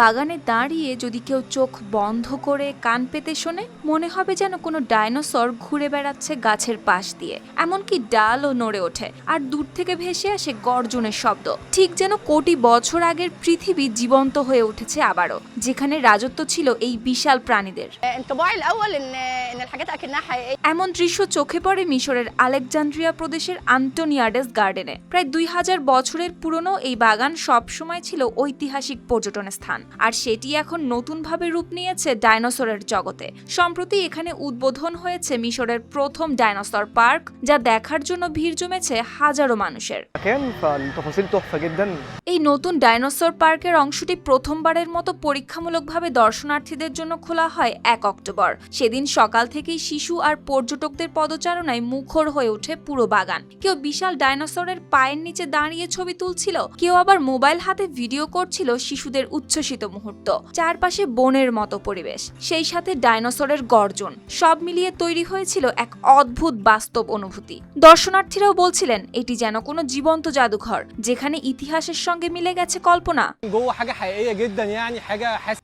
বাগানে দাঁড়িয়ে যদি কেউ চোখ বন্ধ করে কান পেতে শোনে, মনে হবে যেন কোনো ডাইনোসর ঘুরে বেড়াচ্ছে গাছের পাশ দিয়ে। এমনকি ডালও নড়ে ওঠে, আর দূর থেকে ভেসে আসে গর্জনের শব্দ। ঠিক যেন কোটি বছর আগের পৃথিবী জীবন্ত হয়ে উঠেছে আবারও, যেখানে রাজত্ব ছিল এই বিশাল প্রাণীদের। এমন দৃশ্য চোখে পড়ে মিশরের আলেকজান্দ্রিয়া প্রদেশের আন্তনিয়াডেস গার্ডেনে। প্রায় দুই হাজার বছরের পুরনো এই বাগান সবসময় ছিল ঐতিহাসিক পর্যটন স্থান। আর সেটি এখন নতুনভাবে রূপ নিয়েছে ডাইনোসরের জগতে। সম্প্রতি এখানে উদ্বোধন হয়েছে মিশরের প্রথম ডাইনোসর পার্ক যা দেখার জন্য ভিড় জমেছে হাজারো মানুষের। এই নতুন ডাইনোসর পার্কের অংশটি প্রথমবারের মতো পরীক্ষামূলকভাবে দর্শনার্থীদের জন্য খোলা হয় এক অক্টোবর। সেদিন সকাল থেকেই শিশু আর পর্যটকদের পদচারণায় মুখর হয়ে ওঠে পুরো বাগান। কেউ বিশাল ডাইনোসরের পায়ের নিচে দাঁড়িয়ে ছবি তুলছিল কেউ আবার মোবাইল হাতে ভিডিও করছিল শিশুদের উচ্ছ্বসিত আনন্দিত মুহূর্ত, চারপাশে বনের মতো পরিবেশ, সেই সাথে ডাইনোসরের গর্জন, সব মিলিয়ে তৈরি হয়েছিল এক অদ্ভুত বাস্তব অনুভূতি। দর্শনার্থীরাও বলছিলেন, এটি যেন কোনো জীবন্ত জাদুঘর, যেখানে ইতিহাসের সঙ্গে মিলে গেছে কল্পনা।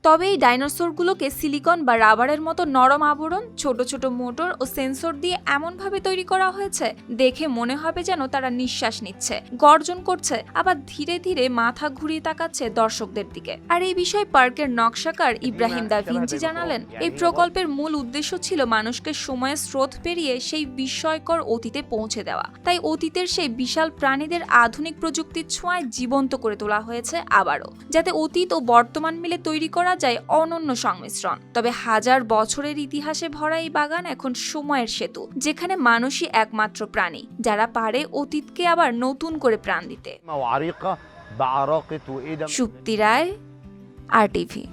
তবে এই ডাইনোসরগুলোকে সিলিকন বা রাবারের মতো নরম আবরণ, ছোট ছোট মোটর ও সেন্সর দিয়ে এমনভাবে তৈরি করা হয়েছে, দেখে মনে হবে যেন তারা নিঃশ্বাস নিচ্ছে, গর্জন করছে, আবার ধীরে ধীরে মাথা ঘুরিয়ে তাকাচ্ছে দর্শকদের দিকে। আর এই বিষয়ে পার্কের নকশাকার ইব্রাহিম দা ভিঞ্চি জানালেন এই প্রকল্পের মূল উদ্দেশ্য ছিল মানুষকে সময়ের স্রোত পেরিয়ে সেই বিস্ময়কর অতীতে পৌঁছে দেওয়া। তাই অতীতের সেই বিশাল প্রাণীদের আধুনিক প্রযুক্তির ছোঁয়ায় জীবন্ত করে তোলা হয়েছে আবারও যাতে অতীত ও বর্তমান মিলে তৈরি করা যায় অনন্য সংমিশ্রণ। তবে হাজার বছরের ইতিহাসে ভরা এই বাগান এখন সময়ের সেতু যেখানে মানুষই একমাত্র প্রাণী যারা পারে অতীতকে আবার নতুন করে প্রাণ দিতে। সুপ্তি রায় আর টিভি